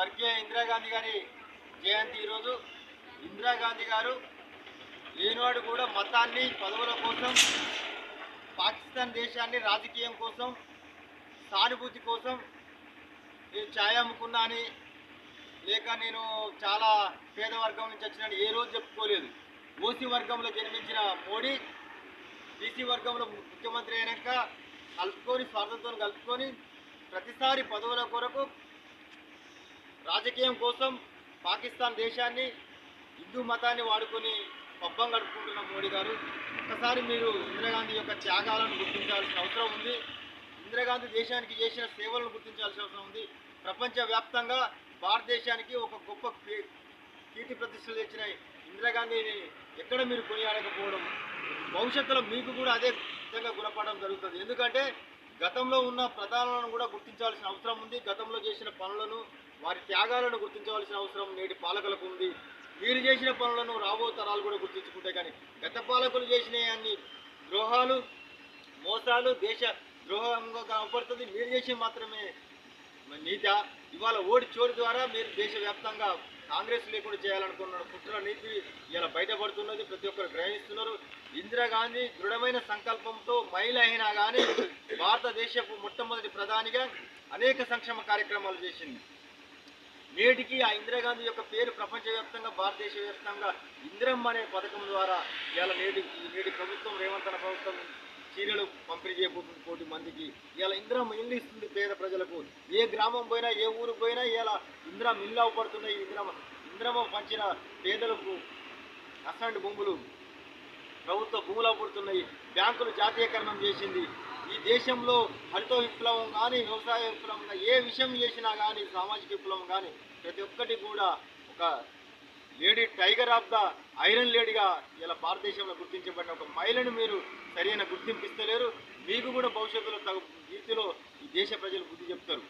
స్వర్గీయ ఇందిరాగాంధీ గారి జయంతి ఈరోజు. ఇందిరాగాంధీ గారు ఏనాడు కూడా మతాన్ని పదవుల కోసం పాకిస్తాన్ దేశాన్ని రాజకీయం కోసం సానుభూతి కోసం నేను ఛాయ్ అమ్ముకున్నా అని లేక నేను చాలా పేద వర్గం నుంచి వచ్చిన ఏ రోజు చెప్పుకోలేదు. ఓసీ వర్గంలో జన్మించిన మోడీ బీసీ వర్గంలో ముఖ్యమంత్రి అయినాక కలుపుకొని స్వార్థంతో కలుపుకొని ప్రతిసారి పదవుల కొరకు రాజకీయం కోసం పాకిస్తాన్ దేశాన్ని హిందూ మతాన్ని వాడుకొని పబ్బం గడుపుకుంటున్న మోడీ గారు ఒకసారి మీరు ఇందిరాగాంధీ యొక్క త్యాగాలను గుర్తించాల్సిన అవసరం ఉంది. ఇందిరాగాంధీ దేశానికి చేసిన సేవలను గుర్తించాల్సిన అవసరం ఉంది. ప్రపంచవ్యాప్తంగా భారతదేశానికి ఒక గొప్ప కీ- కీర్తి ప్రతిష్టలు తెచ్చిన ఇందిరాగాంధీని ఎక్కడ మీరు కొనియాడకపోవడం భవిష్యత్తులో మీకు కూడా అదే విధంగా గుణపడడం జరుగుతుంది. ఎందుకంటే గతంలో ఉన్న ప్రధానాలను కూడా గుర్తించాల్సిన అవసరం ఉంది. గతంలో చేసిన పనులను వారి త్యాగాలను గుర్తించవలసిన అవసరం నేటి పాలకులకు ఉంది. మీరు చేసిన పనులను రాబో తరాలు కూడా గుర్తించుకుంటే కానీ గత పాలకులు చేసిన అన్ని ద్రోహాలు మోసాలు దేశ ద్రోహంగా కనపడుతుంది. మీరు చేసిన మాత్రమే నీత. ఇవాళ ఓడి చోటు ద్వారా మీరు దేశవ్యాప్తంగా కాంగ్రెస్ లేకుండా చేయాలనుకున్న కుట్ర నీతి ఇలా బయటపడుతున్నది. ప్రతి ఒక్కరు గ్రహిస్తున్నారు. ఇందిరాగాంధీ దృఢమైన సంకల్పంతో మహిళ అయినా కానీ భారతదేశపు మొట్టమొదటి ప్రధానిగా అనేక సంక్షేమ కార్యక్రమాలు చేసింది. నేటికి ఆ ఇందిరాగాంధీ యొక్క పేరు ప్రపంచవ్యాప్తంగా భారతదేశ వ్యాప్తంగా ఇందిరమ్మ అనే పథకం ద్వారా ఇవాళ నేటి నేటి ప్రభుత్వం రేవంత్ ప్రభుత్వం చీరలు పంపిణీ చేయబోతుంది కోటి మందికి ఇలా ఇందిరమ్మ ఇల్లు ఇస్తుంది పేద ప్రజలకు. ఏ గ్రామం పోయినా ఏ ఊరు పోయినా ఇలా ఇందిరమ్మ ఇల్లు అవపడుతున్నాయి. ఇందిరమ్మ ఇందిరమ్మ పంచిన పేదలకు అసంటి భూములు ప్రభుత్వ భూములు అవపడుతున్నాయి. బ్యాంకులు జాతీయకరణం చేసింది. ఈ దేశంలో హరిత విప్లవం కానీ వ్యవసాయ విప్లవం కానీ ఏ విషయం చేసినా కానీ సామాజిక విప్లవం కానీ ప్రతి ఒక్కటి కూడా ఒక lady tiger of the iron లేడీగా ఇలా భారతదేశంలో గుర్తించబడిన ఒక మహిళను మీరు సరైన గుర్తింపు ఇస్తలేరు. మీకు కూడా భవిష్యత్తులో తగు రీతిలో ఈ దేశ ప్రజలు బుద్ధి చెప్తారు.